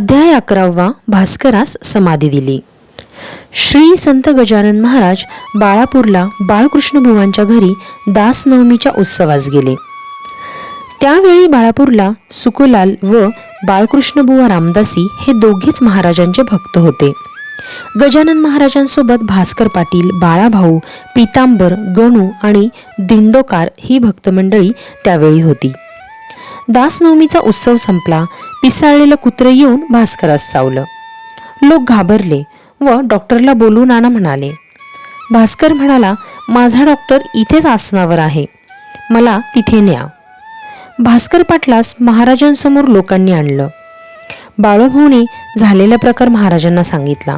अध्याय अकरावा भास्करास समाधी दिली. श्री संत गजानन महाराज बाळापूरला बाळकृष्णभुवांच्या घरी दासनवमीच्या उत्सवास गेले. त्यावेळी बाळापूरला सुकुलाल व बाळकृष्ण बुवा रामदासी हे दोघेच महाराजांचे भक्त होते. गजानन महाराजांसोबत भास्कर पाटील बाळाभाऊ पितांबर गणू आणि दिंडोकार ही भक्तमंडळी त्यावेळी होती. दासनवमीचा उत्सव संपला पिसाळलेलं कुत्रं येऊन भास्करास चावलं. लोक घाबरले व डॉक्टरला बोलून आणा म्हणाले. भास्कर म्हणाला माझा डॉक्टर इथेच आसनावर आहे. मला तिथे न्या. भास्कर पाटलास महाराजांसमोर लोकांनी आणलं. बाळभाऊने झालेला प्रकार महाराजांना सांगितला.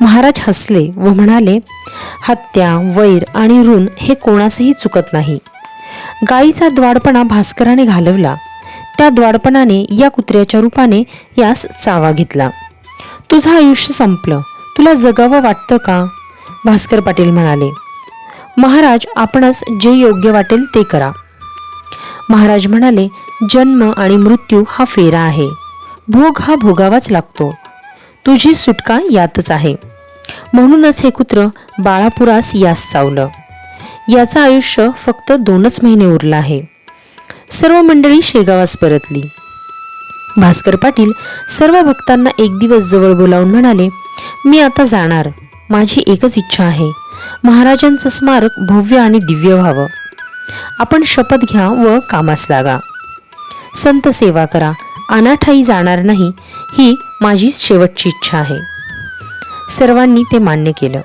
महाराज हसले व म्हणाले हत्या वैर आणि ऋण हे कोणासही चुकत नाही. गायीचा द्वाडपणा भास्कराने घालवला. त्या द्वाडपणाने या कुत्र्याच्या रूपाने यास चावा घेतला. तुझं आयुष्य संपलं. तुला जगावं वाटतं का? भास्कर पाटील म्हणाले. महाराज आपणास जे योग्य वाटेल ते करा. महाराज म्हणाले जन्म आणि मृत्यू हा फेरा आहे. भोग हा भोगावाच लागतो. तुझी सुटका यातच आहे. म्हणूनच हे कुत्र बाळापुरास यास चावलं. याचं आयुष्य फक्त दोनच महिने उरलं आहे. सर्व मंडळी शेगावास परतली. भास्कर पाटील सर्व भक्तांना एक दिवस जवळ बोलावून म्हणाले मी आता जाणार. माझी एकच इच्छा आहे. महाराजांचं स्मारक भव्य आणि दिव्य व्हावं. आपण शपथ घ्या व कामास लागा. संत सेवा करा. अनाठाई जाणार नाही ही माझी शेवटची इच्छा आहे. सर्वांनी ते मान्य केलं.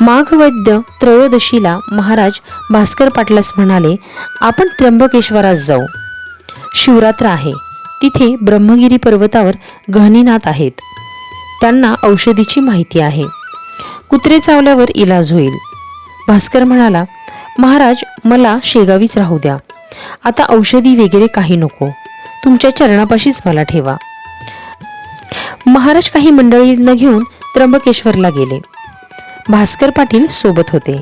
माघ वैद्य त्रयोदशीला महाराज भास्कर पाटलास म्हणाले आपण त्र्यंबकेश्वरास जाऊ. शिवरात्र आहे. तिथे ब्रह्मगिरी पर्वतावर गहनीनाथ आहेत. त्यांना औषधीची माहिती आहे. कुत्रे चावल्यावर इलाज होईल. भास्कर म्हणाला महाराज मला शेगावीच राहू द्या. आता औषधी वगैरे काही नको. तुमच्या चरणापाशीच मला ठेवा. महाराज काही मंडळींना घेऊन त्र्यंबकेश्वरला गेले. भास्कर पाटील सोबत होते.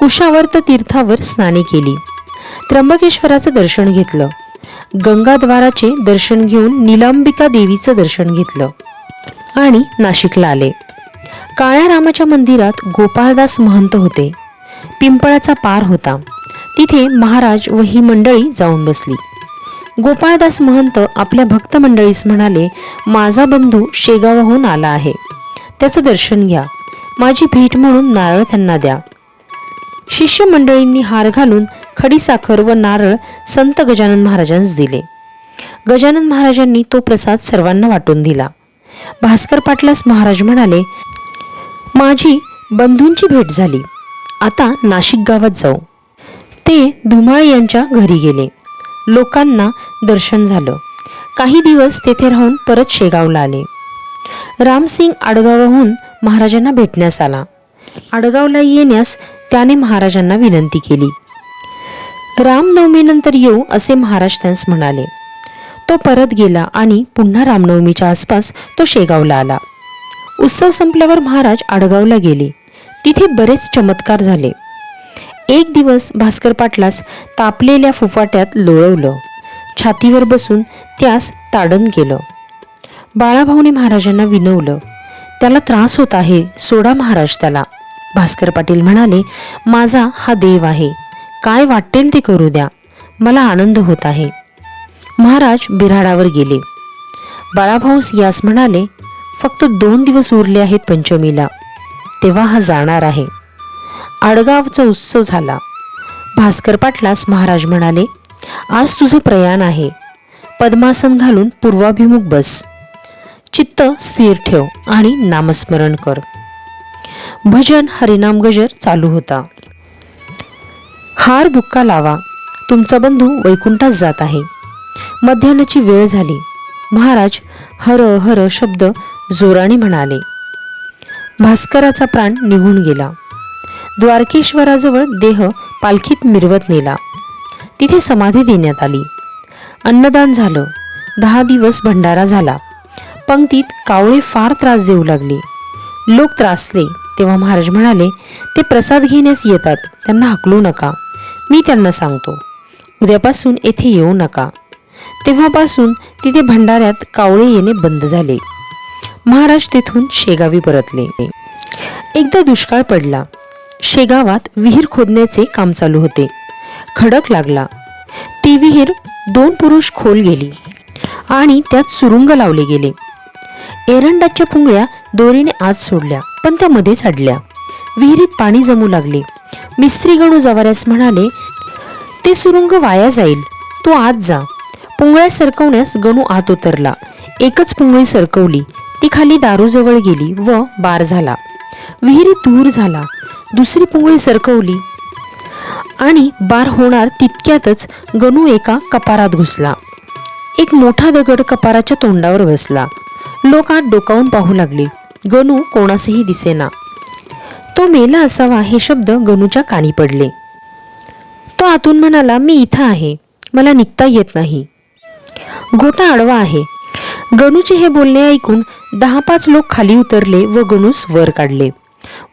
कुशावर्त तीर्थावर स्नाने केली. त्र्यंबकेश्वराचं दर्शन घेतलं. गंगाद्वाराचे दर्शन घेऊन निलांबिका देवीचं दर्शन घेतलं आणि नाशिकला आले. काळ्या रामाच्या मंदिरात गोपाळदास महंत होते. पिंपळाचा पार होता. तिथे महाराज व ही मंडळी जाऊन बसली. गोपाळदास महंत आपल्या भक्त मंडळीस म्हणाले माझा बंधू शेगावाहून आला आहे. त्याचं दर्शन घ्या. माझी भेट म्हणून नारळ त्यांना द्या. शिष्य मंडळींनी हार घालून खडीसाखर व नारळ संत गजानन महाराजांस दिले. गजानन महाराजांनी तो प्रसाद सर्वांना वाटून दिला. भास्कर पाटलास महाराज म्हणाले माझी बंधूंची भेट झाली. आता नाशिक गावात जाऊ. ते धुमाळ यांच्या घरी गेले. लोकांना दर्शन झालं. काही दिवस तेथे राहून परत शेगावला आले. रामसिंग आडगावाहून महाराजांना भेटण्यास आला. आडगावला येण्यास त्याने महाराजांना विनंती केली. रामनवमीनंतर येऊ असे महाराज त्यांस म्हणाले. तो परत गेला आणि पुन्हा रामनवमीच्या आसपास तो शेगावला आला. उत्सव संपल्यावर महाराज आडगावला गेले. तिथे बरेच चमत्कार झाले. एक दिवस भास्कर पाटलास तापलेल्या फुफाट्यात लोळवलं. छातीवर बसून त्यास ताडण केलं. बाळाभाऊने महाराजांना विनवलं. त्याला त्रास होत आहे सोडा महाराज त्याला. भास्कर पाटील म्हणाले माझा हा देव आहे. काय वाटेल ते करू द्या. मला आनंद होत आहे. महाराज बिराडावर गेले. बाळाभाऊस यास म्हणाले फक्त दोन दिवस उरले आहेत पंचमीला. तेव्हा हा जाणार आहे. आडगावचा उत्सव झाला. भास्कर पाटलास महाराज म्हणाले आज तुझं प्रयाण आहे. पद्मासन घालून पूर्वाभिमुख बस. चित्त स्थिर ठेव आणि नामस्मरण कर. भजन हरिनाम गजर चालू होता. हार बुक्का लावा. तुमचा बंधू वैकुंठात जात आहे. मध्यान्हाची वेळ झाली. महाराज हर हर शब्द जोराने म्हणाले. भास्कराचा प्राण निघून गेला. द्वारकेश्वराजवळ देह पालखीत मिरवत नेला. तिथे समाधी देण्यात आली. अन्नदान झालं. दहा दिवस भंडारा झाला. पंक्तीत कावळे फार त्रास देऊ लागले. लोक त्रासले तेव्हा महाराज म्हणाले ते प्रसाद घेण्यास येतात त्यांना हकलू नका. मी त्यांना सांगतो उद्यापासून येथे येऊ नका. तेव्हापासून तिथे भंडाऱ्यात कावळे येणे बंद झाले. महाराज तेथून शेगावी परतले. एकदा दुष्काळ पडला. शेगावात विहीर खोदण्याचे काम चालू होते. खडक लागला. ती विहीर दोन पुरुष खोल गेली आणि त्यात सुरुंग लावले गेले. एरंडाच्या पुंगळ्या दोरीने आत सोडल्या पण त्या मध्येच अडल्या विहिरीत पाणी जमू लागले. मिस्त्री गणू जवाऱ्यास म्हणाले ते सुरुंग वाया जाईल. तू आत जा. पुंगळ्या सरकवण्यास गणू आत उतरला. एकच पुंगळी सरकवली. ती खाली दारूजवळ गेली व बार झाला. विहिरीत दूर झाला. दुसरी पुंगळी सरकवली. आणि बार होणार तितक्यातच गणू एका कपारात घुसला. एक मोठा दगड कपाराच्या तोंडावर बसला. लोक आत डोकावून पाहू लागले. गणू कोणासही दिसेना. तो मेला असावा हे शब्द गणूच्या कानी पडले. तो आतून म्हणाला मी इथं आहे. मला निघता येत नाही. गोटा आडवा आहे. गणूचे हे बोलणे ऐकून दहा पाच लोक खाली उतरले व गणूस वर काढले.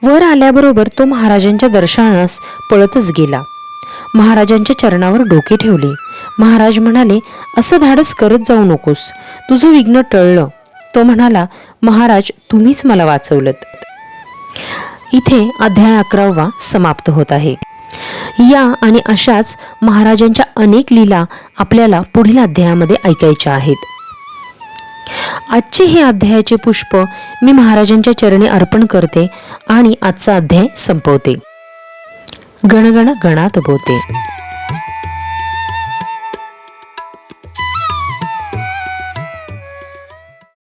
वर आल्याबरोबर तो महाराजांच्या दर्शनास पळतच गेला. महाराजांच्या चरणावर डोके ठेवले. महाराज म्हणाले असं धाडस करत जाऊ नकोस. तुझं विघ्न टळलं. तो म्हणाला महाराज तुम्हीच मला वाचवलत. इथे अध्याय अकरावा समाप्त होत आहे. या आणि अशाच महाराजांच्या अनेक लीला आपल्याला पुढील अध्यायामध्ये ऐकायच्या आहेत. आजचे हे अध्यायाचे पुष्प मी महाराजांच्या चरणी अर्पण करते आणि आजचा अध्याय संपवते. गणगण गणात बोते.